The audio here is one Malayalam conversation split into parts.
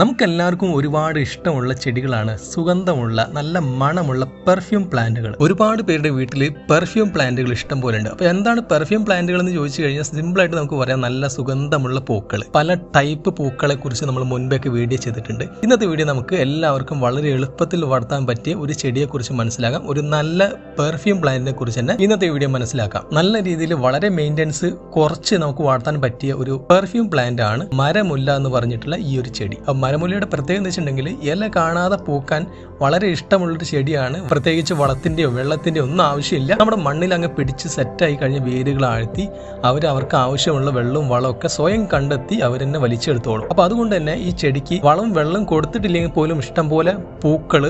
നമുക്കെല്ലാവർക്കും ഒരുപാട് ഇഷ്ടമുള്ള ചെടികളാണ്. സുഗന്ധമുള്ള നല്ല മണമുള്ള പെർഫ്യൂം പ്ലാന്റുകൾ ഒരുപാട് പേരുടെ വീട്ടിൽ പെർഫ്യൂം പ്ലാന്റുകൾ ഇഷ്ടം പോലെ ഉണ്ട്. അപ്പോൾ എന്താണ് പെർഫ്യൂം പ്ലാന്റുകൾ എന്ന് ചോദിച്ചു കഴിഞ്ഞാൽ സിമ്പിളായിട്ട് നമുക്ക് പറയാം നല്ല സുഗന്ധമുള്ള പൂക്കൾ. പല ടൈപ്പ് പൂക്കളെ കുറിച്ച് നമ്മൾ മുൻപൊക്കെ വീഡിയോ ചെയ്തിട്ടുണ്ട്. ഇന്നത്തെ വീഡിയോ നമുക്ക് എല്ലാവർക്കും വളരെ എളുപ്പത്തിൽ വളർത്താൻ പറ്റിയ ഒരു ചെടിയെ കുറിച്ച് മനസ്സിലാക്കാം. ഒരു നല്ല പെർഫ്യൂം പ്ലാന്റിനെ കുറിച്ച് തന്നെ ഇന്നത്തെ വീഡിയോ മനസ്സിലാക്കാം. നല്ല രീതിയിൽ വളരെ മെയിന്റെനൻസ് കുറച്ച് നമുക്ക് വളർത്താൻ പറ്റിയ ഒരു പെർഫ്യൂം പ്ലാന്റ് ആണ് മരമുല്ല എന്ന് പറഞ്ഞിട്ടുള്ള ഈ ഒരു ചെടി. മരമുല്ലയുടെ പ്രത്യേകത എന്ന് വെച്ചിട്ടുണ്ടെങ്കിൽ ഇല കാണാതെ പൂക്കാൻ വളരെ ഇഷ്ടമുള്ളൊരു ചെടിയാണ്. പ്രത്യേകിച്ച് വളത്തിന്റെയോ വെള്ളത്തിന്റെയോ ഒന്നും ആവശ്യമില്ല. നമ്മുടെ മണ്ണിൽ അങ്ങ് പിടിച്ച് സെറ്റായി കഴിഞ്ഞ വേരുകൾ ആഴ്ത്തി അവർ അവർക്ക് ആവശ്യമുള്ള വെള്ളവും വളവും ഒക്കെ സ്വയം കണ്ടെത്തി അവർ തന്നെ വലിച്ചെടുത്തോളും. അപ്പോൾ അതുകൊണ്ട് തന്നെ ഈ ചെടിക്ക് വളവും വെള്ളം കൊടുത്തിട്ടില്ലെങ്കിൽ പോലും ഇഷ്ടം പോലെ പൂക്കൾ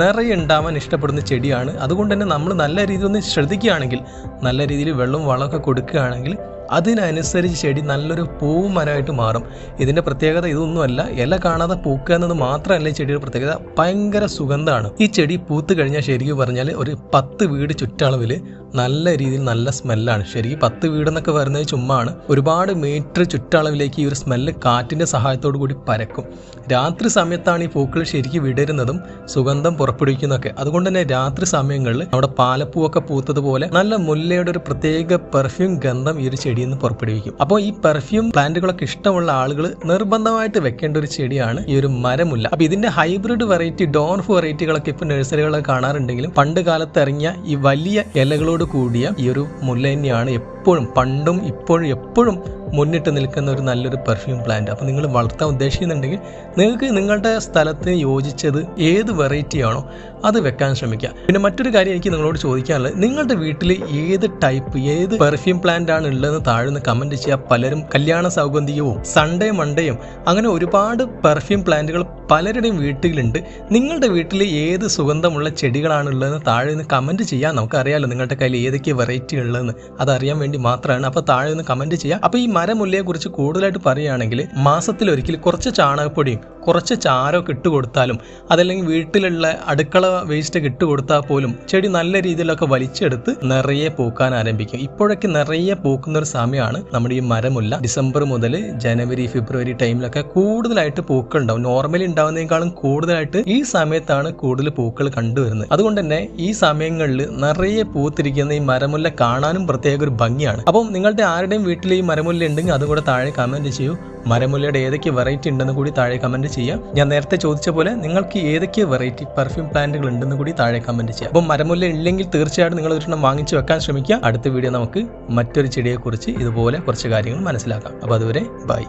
നിറയെ ഉണ്ടാവാൻ ഇഷ്ടപ്പെടുന്ന ചെടിയാണ്. അതുകൊണ്ട് തന്നെ നമ്മൾ നല്ല രീതിയിൽ ഒന്ന് ശ്രദ്ധിക്കുകയാണെങ്കിൽ നല്ല രീതിയിൽ വെള്ളവും വളമൊക്കെ കൊടുക്കുകയാണെങ്കിൽ അതിനനുസരിച്ച് ചെടി നല്ലൊരു പൂവും മരമായിട്ട് മാറും. ഇതിന്റെ പ്രത്യേകത ഇതൊന്നുമല്ല ഇല കാണാതെ പൂക്കുക എന്നത് മാത്രമല്ല ഈ ചെടിയുടെ പ്രത്യേകത. ഭയങ്കര സുഗന്ധമാണ്. ഈ ചെടി പൂത്ത് കഴിഞ്ഞാൽ ശരിക്കും പറഞ്ഞാൽ ഒരു പത്ത് വീട് ചുറ്റളവിൽ നല്ല രീതിയിൽ നല്ല സ്മെല്ലാണ്. ശരിക്കും പത്ത് വീടെന്നൊക്കെ വരുന്നത് ചുമ്മാണ്. ഒരുപാട് മീറ്റർ ചുറ്റളവിലേക്ക് ഈ ഒരു സ്മെല്ല് കാറ്റിന്റെ സഹായത്തോടു കൂടി പരക്കും. രാത്രി സമയത്താണ് ഈ പൂക്കൾ ശരിക്കും വിടരുന്നതും സുഗന്ധം പുറപ്പെടുവിക്കുന്നതൊക്കെ. അതുകൊണ്ട് തന്നെ രാത്രി സമയങ്ങളിൽ നമ്മുടെ പാലപ്പൂവൊക്കെ പൂത്തതുപോലെ നല്ല മുല്ലയുടെ ഒരു പ്രത്യേക പെർഫ്യൂം ഗന്ധം ഈ ഒരു ചെടിയിൽ നിന്ന് പുറപ്പെടുവിക്കും. അപ്പോൾ ഈ പെർഫ്യൂം പ്ലാന്റുകളൊക്കെ ഇഷ്ടമുള്ള ആളുകൾ നിർബന്ധമായിട്ട് വെക്കേണ്ട ഒരു ചെടിയാണ് ഈ ഒരു മരമുല്ല. അപ്പോൾ ഇതിന്റെ ഹൈബ്രിഡ് വെറൈറ്റി ഡോർഫ് വെറൈറ്റികളൊക്കെ ഇപ്പോൾ നഴ്സറികളൊക്കെ കാണാറുണ്ടെങ്കിലും പണ്ട് കാലത്ത് ഇറങ്ങിയ ഈ വലിയ ഇലകളോട് കൂടിയ ഈ ഒരു മുല്ല തന്നെയാണ് എപ്പോഴും പണ്ടും ഇപ്പോഴും എപ്പോഴും മുന്നിട്ട് നിൽക്കുന്ന ഒരു നല്ലൊരു പെർഫ്യൂം പ്ലാന്റ് അപ്പോൾ നിങ്ങൾ വളർത്താൻ ഉദ്ദേശിക്കുന്നുണ്ടെങ്കിൽ നിങ്ങൾക്ക് നിങ്ങളുടെ സ്ഥലത്തിന് യോജിച്ചത് ഏത് വെറൈറ്റി ആണോ അത് വെക്കാൻ ശ്രമിക്കുക. പിന്നെ മറ്റൊരു കാര്യം എനിക്ക് നിങ്ങളോട് ചോദിക്കാനുള്ളത്. നിങ്ങളുടെ വീട്ടിൽ ഏത് ടൈപ്പ് ഏത് പെർഫ്യൂം പ്ലാന്റ് ആണ് ഉള്ളതെന്ന് താഴ്ന്ന് കമന്റ് ചെയ്യുക. പലരും കല്യാണ സൗഗന്ധികവും സൺഡേ മൺഡേയും അങ്ങനെ ഒരുപാട് പെർഫ്യൂം പ്ലാന്റുകൾ പലരുടെയും വീട്ടിലുണ്ട്. നിങ്ങളുടെ വീട്ടിൽ ഏത് സുഗന്ധമുള്ള ചെടികളാണ് ഉള്ളതെന്ന് താഴെ നിന്ന് കമന്റ് ചെയ്യാം നമുക്കറിയാലോ നിങ്ങളുടെ കയ്യിൽ ഏതൊക്കെ വെറൈറ്റി ഉള്ളതെന്ന്. അതറിയാൻ വേണ്ടി മാത്രമാണ്. അപ്പോൾ താഴെ നിന്ന് കമന്റ് ചെയ്യാം അപ്പോൾ ഈ മരമുല്ലയെ കുറിച്ച് കൂടുതലായിട്ട് പറയുകയാണെങ്കിൽ മാസത്തിൽ ഒരിക്കൽ കുറച്ച് ചാണകപ്പൊടിയും കുറച്ച് ചാരമൊക്കെ ഇട്ട് കൊടുത്താലും അതല്ലെങ്കിൽ വീട്ടിലുള്ള അടുക്കള വേസ്റ്റ് ഒക്കെ ഇട്ട് കൊടുത്താൽ പോലും ചെടി നല്ല രീതിയിലൊക്കെ വലിച്ചെടുത്ത് നിറയെ പൂക്കാൻ ആരംഭിക്കും. ഇപ്പോഴൊക്കെ നിറയെ പൂക്കുന്ന ഒരു സമയമാണ് നമ്മുടെ ഈ മരമുല്ല. ഡിസംബർ മുതൽ ജനുവരി ഫെബ്രുവരി ടൈമിലൊക്കെ കൂടുതലായിട്ട് പൂക്കൾ ഉണ്ടാവും. നോർമലി ഉണ്ടാവുന്നതിനേക്കാളും കൂടുതലായിട്ട് ഈ സമയത്താണ് കൂടുതൽ പൂക്കൾ കണ്ടുവരുന്നത്. അതുകൊണ്ട് തന്നെ ഈ സമയങ്ങളിൽ നിറയെ പൂത്തിരിക്കുന്ന ഈ മരമുല്ല കാണാനും പ്രത്യേക ഒരു ഭംഗിയാണ്. അപ്പം നിങ്ങളുടെ ആരുടെയും വീട്ടിൽ ഈ മരമുല്ല ഉണ്ടെങ്കിൽ അതും കൂടെ താഴെ കമന്റ് ചെയ്യൂ. മരമുല്ലയുടെ ഏതൊക്കെ വെറൈറ്റി ഉണ്ടെന്ന് കൂടി താഴെ കമന്റ് ചെയ്യാം. ഞാൻ നേരത്തെ ചോദിച്ച പോലെ നിങ്ങൾക്ക് ഏതൊക്കെ വെറൈറ്റി പെർഫ്യൂം പ്ലാന്റുകൾ ഉണ്ടെന്ന് കൂടി താഴെ കമന്റ് ചെയ്യാം. അപ്പം മരമുല്ല ഇല്ലെങ്കിൽ തീർച്ചയായിട്ടും നിങ്ങൾ ഒരെണ്ണം വാങ്ങിച്ചു വെക്കാൻ ശ്രമിക്കുക. അടുത്ത വീഡിയോ നമുക്ക് മറ്റൊരു ചെടിയെക്കുറിച്ച് ഇതുപോലെ കുറച്ച് കാര്യങ്ങൾ മനസ്സിലാക്കാം. അപ്പോൾ അതുവരെ ബൈ